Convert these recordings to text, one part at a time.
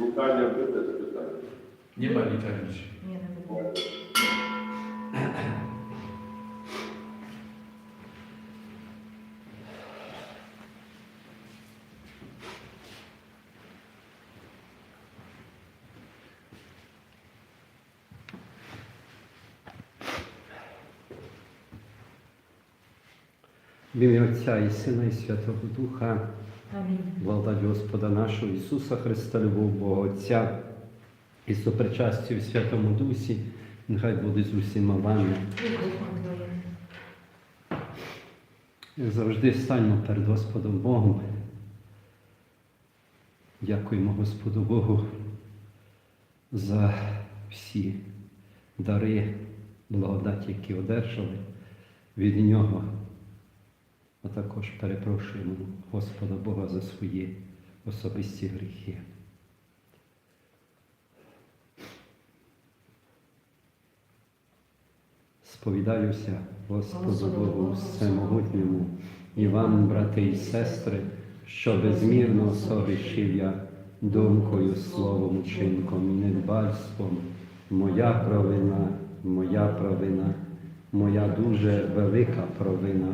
Вітання буде спитання. Nie ma litanii. Nie, nie było. В ім'я Отця і Сина, і Святого Духа, Amin. Благодать Господа нашого Ісуса Христа, любов Бога Отця і сопричастю в Святому Дусі, нехай буде з усіма вами. Завжди станьмо перед Господом Богом. Дякуємо Господу Богу за всі дари, благодаті, які одержали від Нього. А також перепрошуємо Господа Бога за свої особисті гріхи. Сповідаюся Господу Богу Всемогутньому і вам, брати і сестри, що безмірно согрішив я думкою, словом, учинком і недбальством. Моя провина, моя провина, моя дуже велика провина.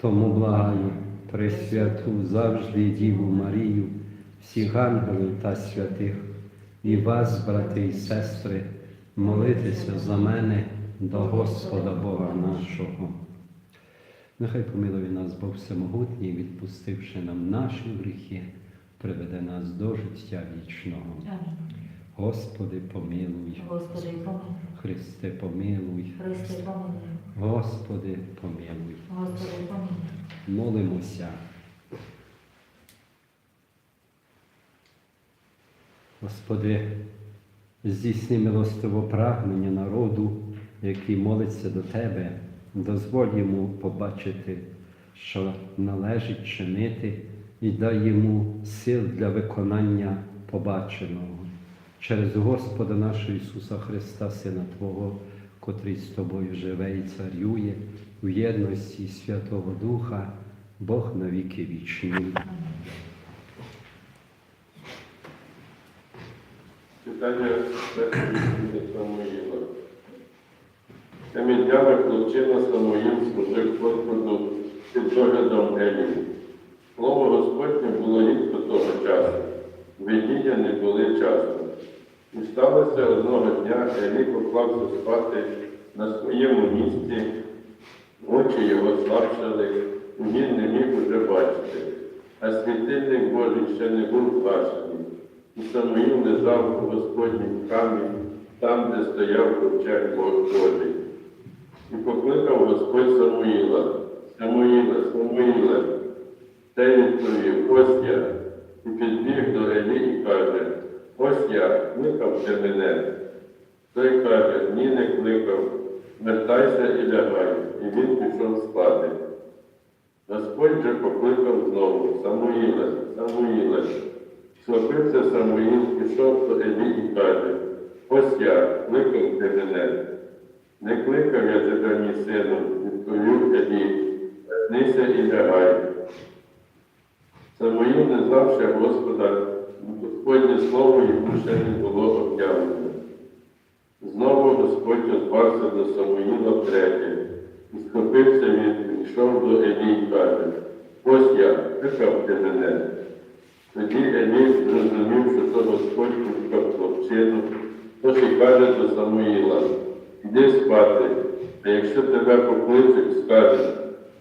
Тому благаю Пресвяту завжди Діву Марію, всіх ангелів та святих, і вас, брати і сестри, молитися за мене до Господа Бога нашого. Нехай помилує нас Бог Всемогутній, відпустивши нам наші гріхи, приведе нас до життя вічного. Господи, помилуй, Господи, pomóż. Христе, помилуй, Chryste, pomóż. Господи, помилуй. Господи, pomóż. Молимося. Господи, здійсни милостиво прагнення народу, який молиться до Тебе, дозволь йому побачити, що належить чинити, і дай йому сил для виконання побаченого. Через Господа нашого Ісуса Христа, Сина Твого, котрий з Тобою живе і царює, в єдності Святого Духа, Бог навіки вічний. Від Самуїла. Тими днями хлопчина Самуїл служив Господу під доглядом Елії. Слово Господнє було рідко того часу, видіння не були часом. І сталося одного дня, Елі поклався спати на своєму місці, очі його слабшали, він не міг уже бачити, а світильник Божий ще не був бачений. І Самуїл лежав у Господнім храмі, там, де стояв ковчег Божий. І покликав Господь Самуїла, Самуїла, Самуїла. Те відповів, ось я, і підбіг до Елі і каже, ось я, кликав ти мене. Той каже, ні, не кликав, вертайся і лягай. І він пішов спати. Господь же покликав знову, Самуїле, Самуїле. Схопився Самуїл, пішов до Елі і каже, ось я, кликав ти мене. Не кликав я тебе, мій сину, відповів Елі, вернися і лягай. Самуїл не знав ще Господа, Господнє слово йому ще не було об'явлено. Знову Господь озвався до Самуїла втретє, і схопився він, пішов до Елі і каже, ось я, кликав ти мене. Тоді Елі зрозумів, що то Господь кликав хлопчину, тож і каже до Самуїла, іди спати, а якщо тебе покличуть, скажеш,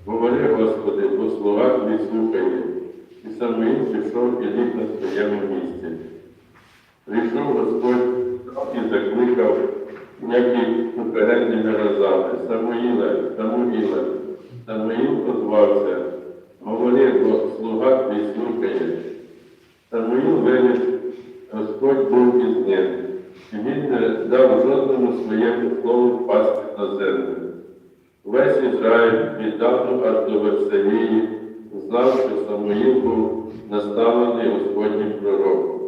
говори, Господи, бо слуга твій слухає. І Самуїл пішов і ліг на своєму місці. Прийшов Господь і закликав, як і попередніми разами, Самуїле, Самуїле. Самуїл озвався, говори, бо слуга твій слухає. Самуїл виліз, Господь був із ним, і він не дав жодному своєму слову впасти на землю. Весь Ізраїль віддавно аж до Версалії знав, що Самуїл був наставлений Господнім пророком.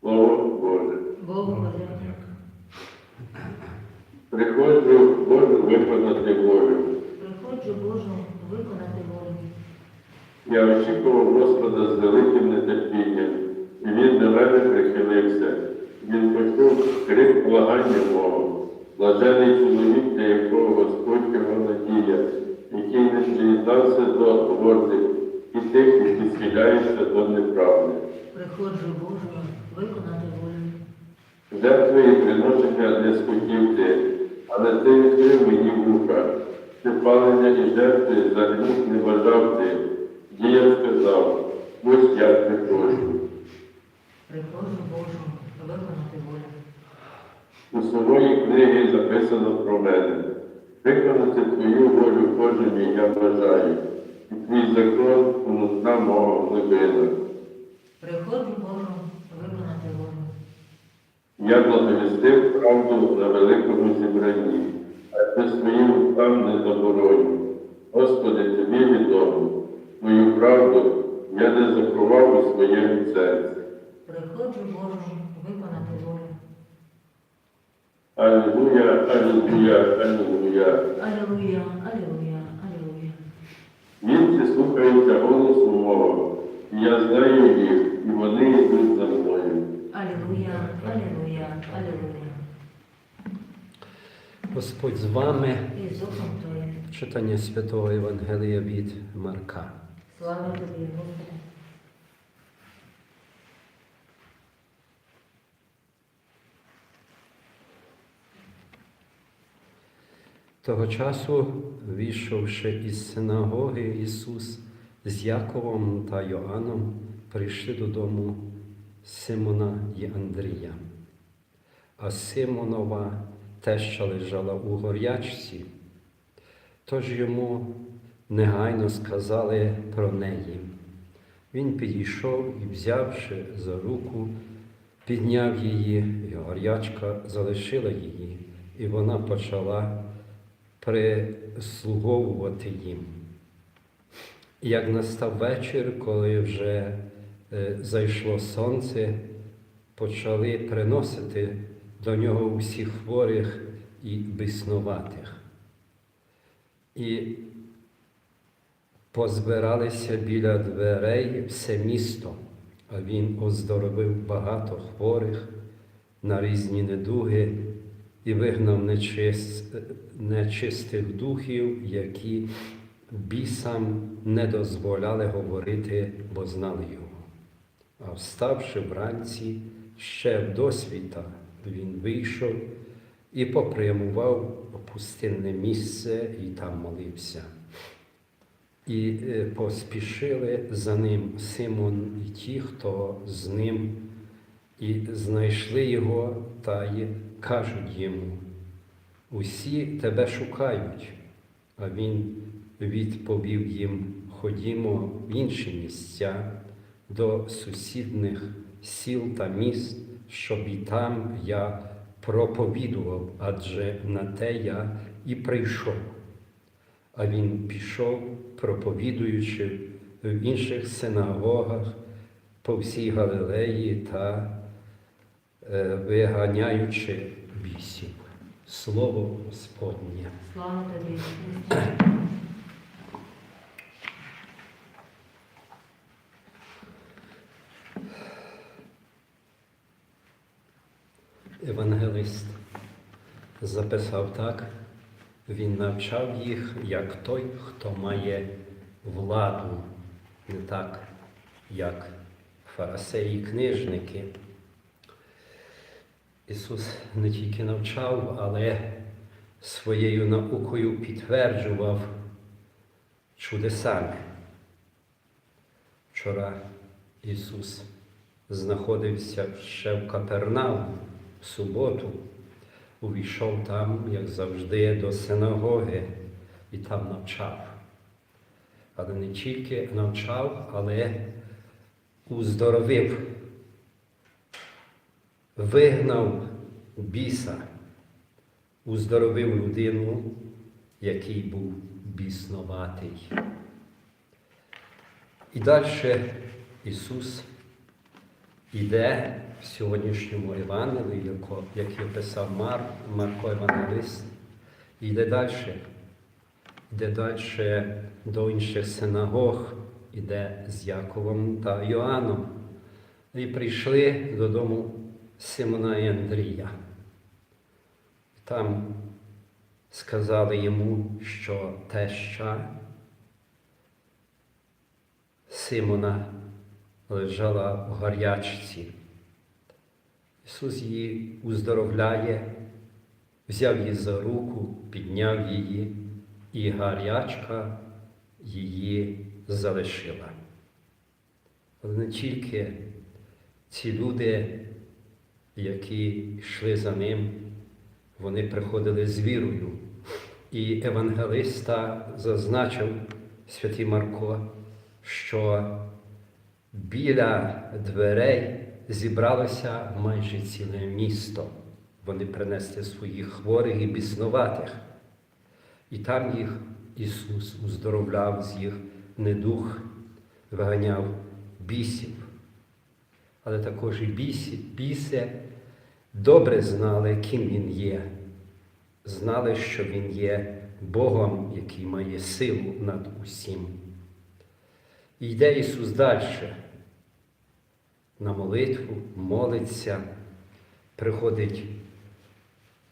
Слово Боже. Boże. Приходжу Божу виконати волю. Приходжу Божу виконати волю. Я очікував Господа з великим нетерпінням, і він не мене прихилився. Він почув крик благання мого. Блажений чоловік, для якого Господь його надія, який не приєднався до гордих і тих, які схиляються до неправди. Приходжу Божу виконати волю. Жертви і приношення не схотів ти, але ти відкрив мені вуха. Ти палення і жертви за гріх не вважав ти. Дія сказав, ось я приходжу. Приходжу Божу виконати волю. У своїй книгі записано про мене. Виконати твою волю кожен я бажаю, і твій закон понутна мого глибина. Приходжу Божу виконати волю. Я благовістив правду на великому зібранні, а ти своїм устам не забороню. Господи, тобі відомо, твою правду я не заховав у своєму серці. Приходжу Божу виконати волю. Алілуя, алілуя, алілуя. Алілуя, алілуя, алілуя. Вінці слухаються голосу мого, я знаю їх, і вони йдуть за мною. Алілуя, алілуя, алілуя. Господь з вами. І з духом Твоїм. Читання Святого Євангелія від Марка. Слава Тобі, Господи. Того часу, вийшовши із синагоги, Ісус з Яковом та Йоанном прийшли додому Симона і Андрія. А Симонова теща лежала у горячці, тож йому негайно сказали про неї. Він підійшов і, взявши за руку, підняв її, і горячка залишила її, і вона почала прислуговувати їм. Як настав вечір, коли вже е, зайшло сонце, почали приносити до нього усіх хворих і біснуватих. І позбиралися біля дверей все місто, а він оздоровив багато хворих на різні недуги і вигнав нечист, нечистих духів, які бісам не дозволяли говорити, бо знали його. А вставши вранці, ще в досвіта, він вийшов і попрямував пустинне місце і там молився. І е, поспішили за ним Симон і ті, хто з ним, і знайшли його та й кажуть йому, усі тебе шукають. А він відповів їм, ходімо в інші місця до сусідних сіл та міст, щоб і там я проповідував, адже на те я і прийшов. А він пішов, проповідуючи в інших синагогах по всій Галилеї та виганяючи бісів. Слово Господнє. Слава Тобі, Евангелист записав так, він навчав їх, як той, хто має владу, не так, як фарисеї книжники. Ісус не тільки навчав, але своєю наукою підтверджував чудесами. Вчора Ісус знаходився ще в Капернаумі в суботу, увійшов там, як завжди, до синагоги і там навчав. Але не тільки навчав, але уздоровив, вигнав біса, уздоровив людину, який був бісноватий. І далі Ісус іде в сьогоднішньому Євангелії, яко- який описав Мар, Марко Евангелист, і йде далі. Йде далі до інших синагог, іде з Яковом та Йоанном. і прийшли додому Симона і Андрія. Там сказали йому, що теща Симона лежала в гарячці. Ісус її уздоровляє, взяв її за руку, підняв її, і гарячка її залишила. Але не тільки ці люди, які йшли за ним, вони приходили з вірою. І евангелиста зазначив святий Марко, що біля дверей зібралося майже ціле місто. Вони принесли своїх хворих і біснуватих. І там їх Ісус уздоровляв з їх недух, виганяв бісів. Але також і бісі, біси добре знали, ким Він є. Знали, що Він є Богом, який має силу над усім. І йде Ісус далі на молитву, молиться, приходить,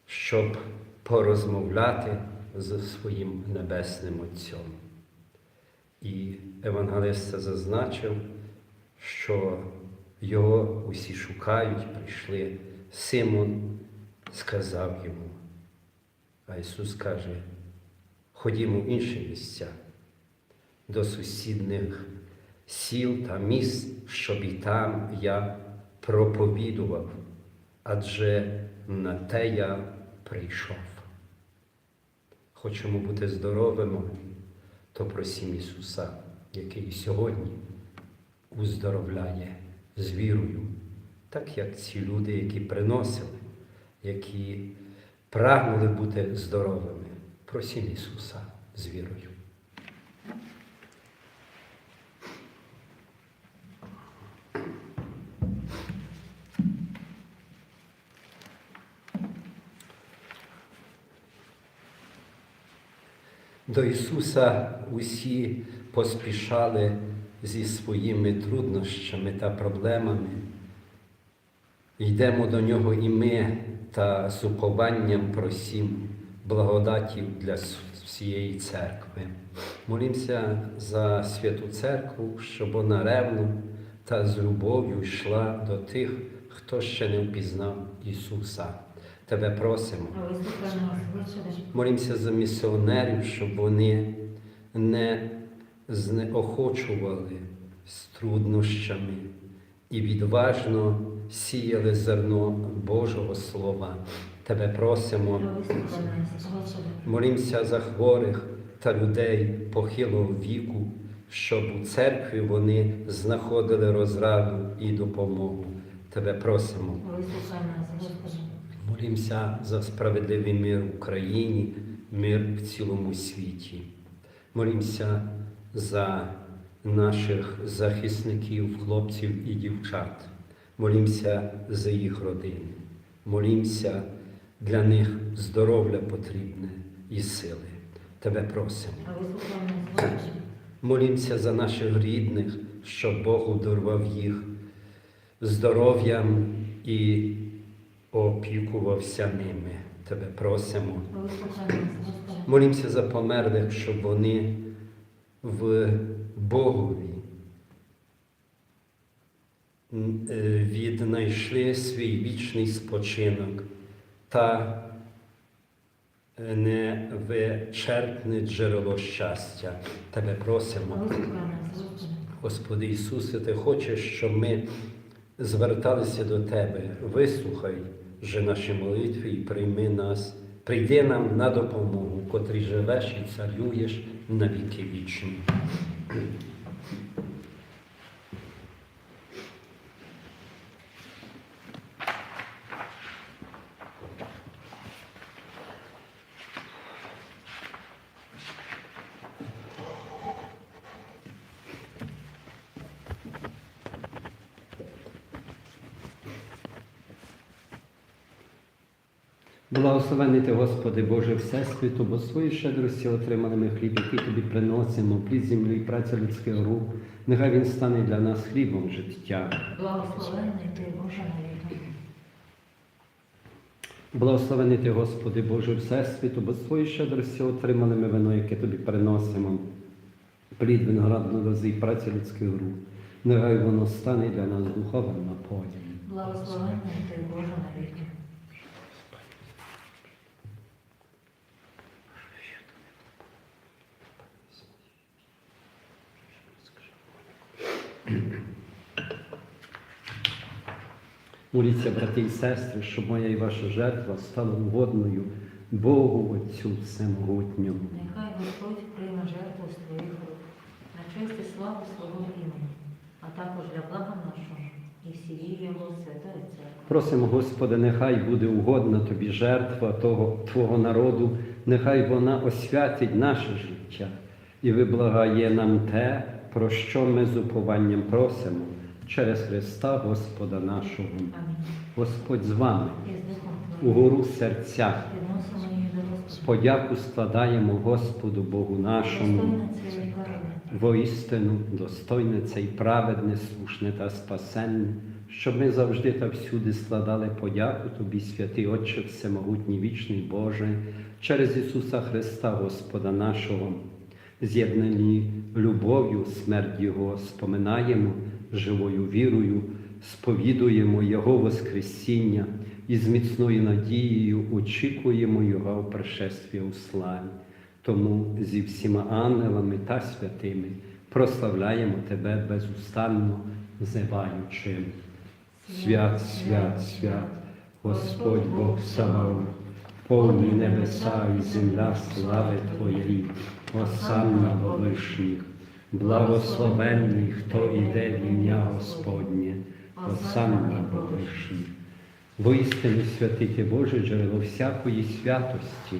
щоб порозмовляти з своїм небесним Отцем. І евангелист зазначив, що його усі шукають, прийшли. Симон сказав йому, а Ісус каже, ходімо в інші місця, до сусідних сіл та міст, щоб і там я проповідував, адже на те я прийшов. Хочемо бути здоровими, то просім Ісуса, який сьогодні уздоровляє з вірою, так як ці люди, які приносили, які прагнули бути здоровими. Просім Ісуса з вірою. До Ісуса усі поспішали зі своїми труднощами та проблемами. Йдемо до Нього і ми та з упованням просім благодатів для всієї церкви. Молімося за святу церкву, щоб вона ревно та з любов'ю йшла до тих, хто ще не впізнав Ісуса. Тебе просимо. Молімося за місіонерів, щоб вони не знеохочували з труднощами і відважно сіяли зерно Божого Слова. Тебе просимо. Молімося за хворих та людей похилого віку, щоб у церкві вони знаходили розраду і допомогу. Тебе просимо. Молімося за справедливий мир в Україні, мир в цілому світі. Молімося за наших захисників, хлопців і дівчат. Молімося за їх родини. Молімося для них здоров'я потрібне і сили. Тебе просимо. Молімося за наших рідних, щоб Бог ударував їх здоров'ям і опікувався ними. Тебе просимо. Молімося за померлих, щоб вони в Богові е, віднайшли свій вічний спочинок та е, невичерпне джерело щастя. Тебе просимо. Господи Ісусе, Ти хочеш, щоб ми зверталися до Тебе. Вислухай же наші молитви і прийми нас, прийди нам на допомогу, котрий живеш і царюєш на віки вічні. Благословений ти, Господи, Боже Всесвіту, бо свої щедрості отримали ми хліб, який тобі приносимо, плід землі і праця людських рук. Нехай він стане для нас хлібом життя. Благословенний ти Боже навіки. Благословений ти, Господи, Боже Всесвіту, бо свої щедрості отримали ми вино, яке тобі приносимо, плід виноградної лози і праця людських рук. Нехай воно стане для нас духовним напоєм. Благословенний ти Боже навіки. Моліться, брати і сестри, щоб моя і ваша жертва стала угодною Богу Отцю Всемогутньому. Нехай Господь прийме жертву з твоїх рук на честь і славу свого імені, а також для блага нашого і всієї його святої церкви. Просимо, Господи, нехай буде угодна тобі жертва того Твого народу, нехай вона освятить наше життя і виблагає нам те, про що ми з упованням просимо через Христа Господа нашого. Амінь. Господь з вами, І у гору серця, підносимо її до з Господа. подяку складаємо Господу Богу нашому. Воістину достойне це й праведне, слушне та спасенне, щоб ми завжди та всюди складали подяку Тобі, святий Отче, Всемогутній вічний Боже, через Ісуса Христа, Господа нашого, з'єднані любов'ю, смерть Його, споминаємо живою вірою, сповідуємо Його Воскресіння і з міцною надією очікуємо Його пришествия у славі. Тому зі всіма ангелами та святими прославляємо Тебе безустанно, взиваючи. Свят, свят, свят, Господь Бог Саваоф, повні небеса і земля слави Твоєї, Осанна во вишніх, благословенний, хто іде в ім'я Господнє, Осанна во вишніх. Воістину святити Боже джерело всякої святості,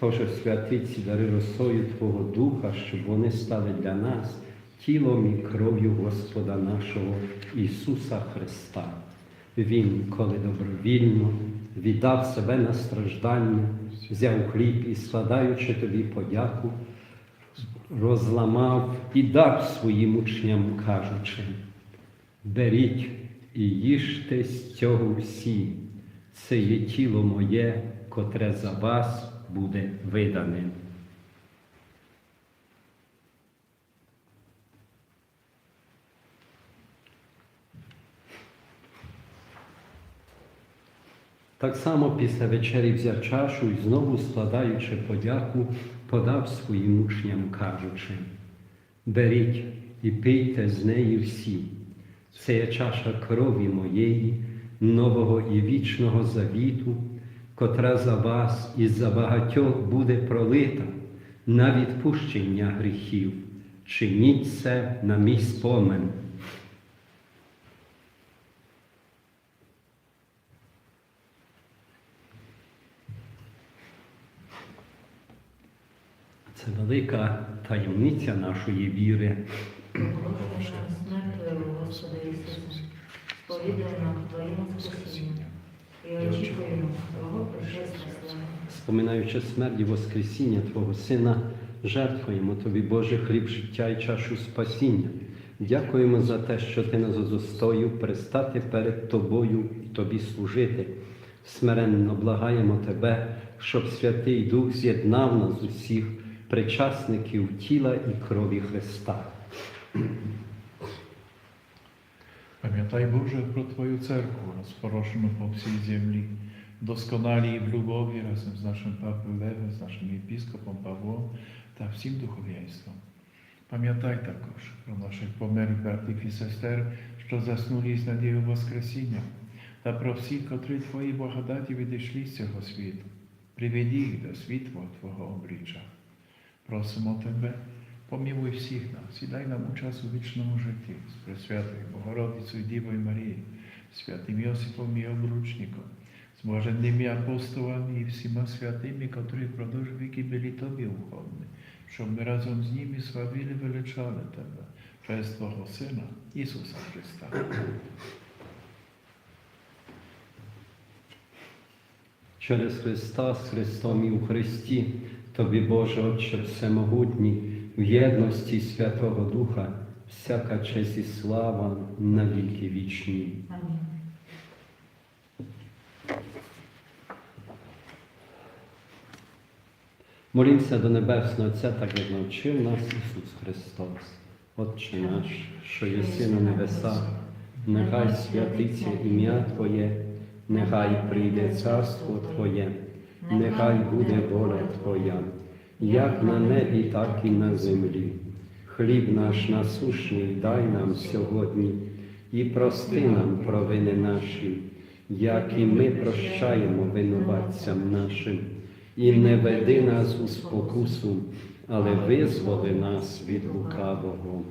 Тож святи ці дари росою Твого Духа, щоб вони стали для нас тілом і кров'ю Господа нашого Ісуса Христа. Він, коли добровільно віддав себе на страждання, взяв хліб і, складаючи тобі подяку, розламав і дав своїм учням, кажучи, беріть і їжте з цього всі, це є тіло моє, котре за вас буде видане. Так само після вечері взяв чашу і знову, складаючи подяку, подав своїм учням, кажучи, беріть і пийте з неї всі. Це є чаша крові моєї, нового і вічного завіту, котра за вас і за багатьох буде пролита на відпущення гріхів. Чиніть це на мій спомин. Це велика таємниця нашої віри. Споминаючи смерть і Воскресіння Твого Сина, жертвуємо Тобі, Боже, хліб життя і чашу спасіння. Дякуємо за те, що Ти нас удостоїв пристати перед Тобою і Тобі служити. Смиренно благаємо Тебе, щоб Святий Дух з'єднав нас усіх причасників тіла і крові Христа. Pamiętaj Boże pro Twoją cerkwu rozporoszoną po всій землі, doskonali w lubowie razem z naszym Pawłem Lewem, z naszym episkopom Pawłem та всім духовенством. Пам'ятай також про наших померлих братів і сестер, що заснули з надією Воскресіння, та про всіх, котрі Твої благодаті відійшли з цього світу. Приведи їх до світла Твого обличчя. Просимо Тебе, помилуй всіх нас і дай нам у вічному житті з Пресвятою Богородицею Дівою Марією, святим Йосипом і обручником, з блаженними апостолами і всіма святими, котрі впродовж віки були Тобі угодні, щоб ми разом з ними славили величали Тебе через Твого Сина Ісуса Христа. через Христа з Христом і у Христі, Тобі, Боже Отче Всемогутній, в єдності Святого Духа, всяка честь і слава на віки вічні. Амінь. Молімося до Небесного Отця, так як навчив нас Ісус Христос. Отче наш, що єси на небесах, нехай святиться ім'я Твоє, нехай прийде царство Твоє, нехай буде воля Твоя, як на небі, так і на землі. Хліб наш насущний дай нам сьогодні і прости нам провини наші, як і ми прощаємо винуватцям нашим. І не веди нас у спокусу, але визволи нас від лукавого.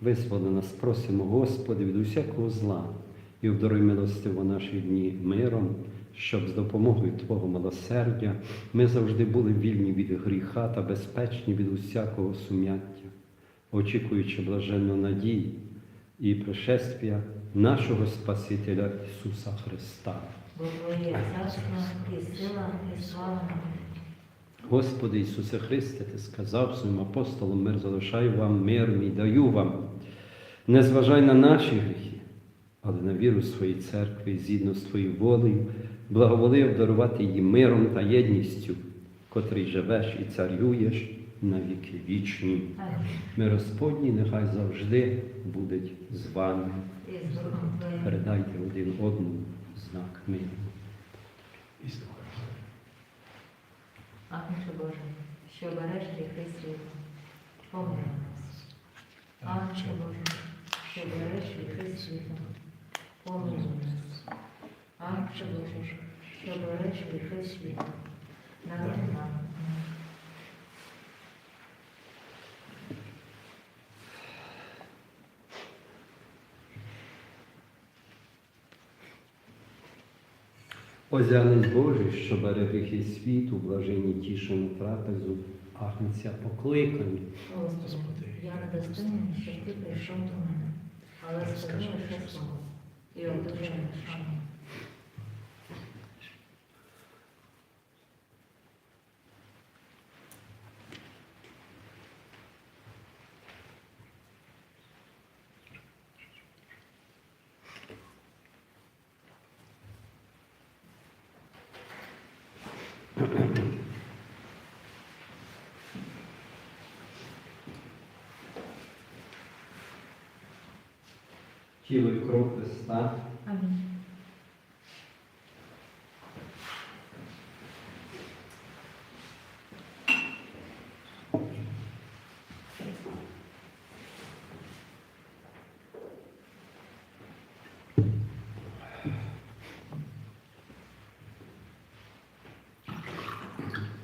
Визволи нас, просимо, Господи, від усякого зла і обдаруй милостиво наші дні миром, щоб з допомогою Твого милосердя ми завжди були вільні від гріха та безпечні від усякого сум'яття, очікуючи блаженну надію і пришествия нашого Спасителя Ісуса Христа. Господи Ісусе Христе, Ти сказав своїм апостолам, мир залишаю вам, мир мій даю вам. Не зважай на наші гріхи, але на віру своїй церкви, згідно з Твоєю волею, благоволи обдарувати її миром та єдністю, котрий живеш і царюєш на віки вічні. Амінь. Мир Господній нехай завжди буде з вами. Передайте один одному знак миру. Духом. Боже, що береш гріхи світу, помилуй нас. Агнче Боже, що береш гріхи світу, помилуй нас. Агнче Боже, що береш гріхи світу, даруй нам. Озянець Божий, що бере гріхи світу, блаженні тішину трапезу, агнця покликані. Господи, я не достойний, щоб ти прийшов до мене, але скажи лише слово, і одужай душа Тіло і кров Христа, Амінь. Dwadzieścia.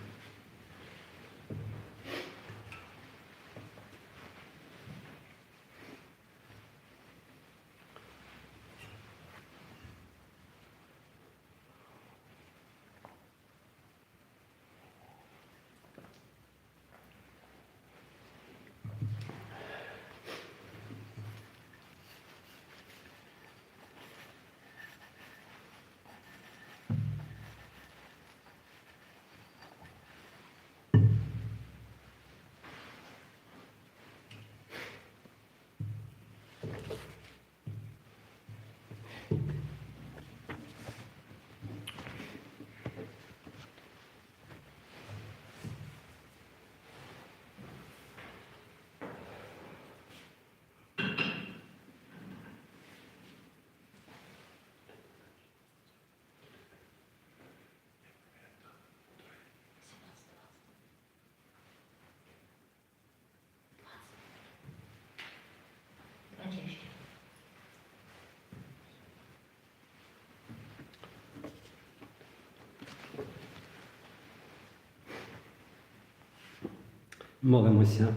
Молимося.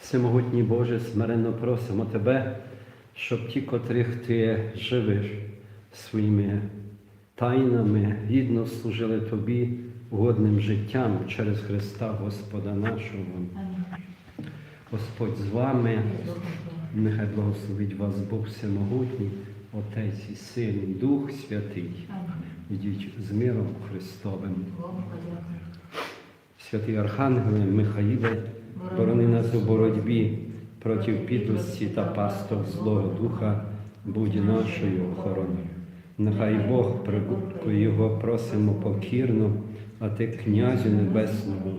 Всемогутній Боже, смиренно просимо Тебе, щоб ті, котрих Ти живиш своїми тайнами, гідно служили Тобі годним життям через Христа Господа нашого. Господь з вами, нехай благословить вас Бог Всемогутній, Отець і Син, і Дух Святий. Ідіть з миром Христовим. Святий Архангеле Михаїле, борони нас у боротьбі проти підлості та пасток Злого Духа, будь нашою охороною. Нехай Бог, при його просимо покірно, а ти князю небесному,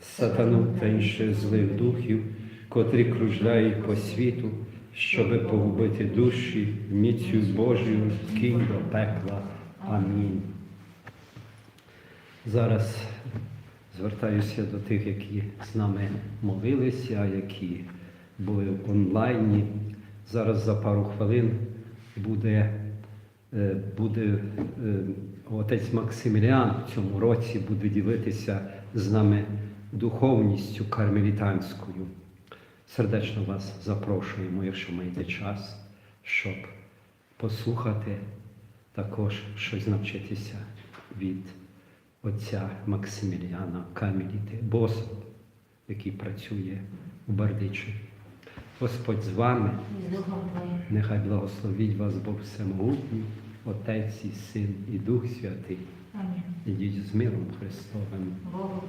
сатану та інших злих духів, котрі кружляють по світу, щоби погубити душі, міцю Божою, кінь до пекла. Амінь. Зараз звертаюся до тих, які з нами молилися, які були в онлайні. Зараз за пару хвилин буде, е, буде е, отець Максиміліан в цьому році буде ділитися з нами духовністю кармелітанською. Сердечно вас запрошуємо, якщо маєте час, щоб послухати також щось навчитися від отця Максиміліана Каміліти, боса, який працює у Бердичі. Господь з вами, нехай благословить вас Бог Всемогутній, Отець і Син і Дух Святий. Ідіть з миром Христовим. Богу.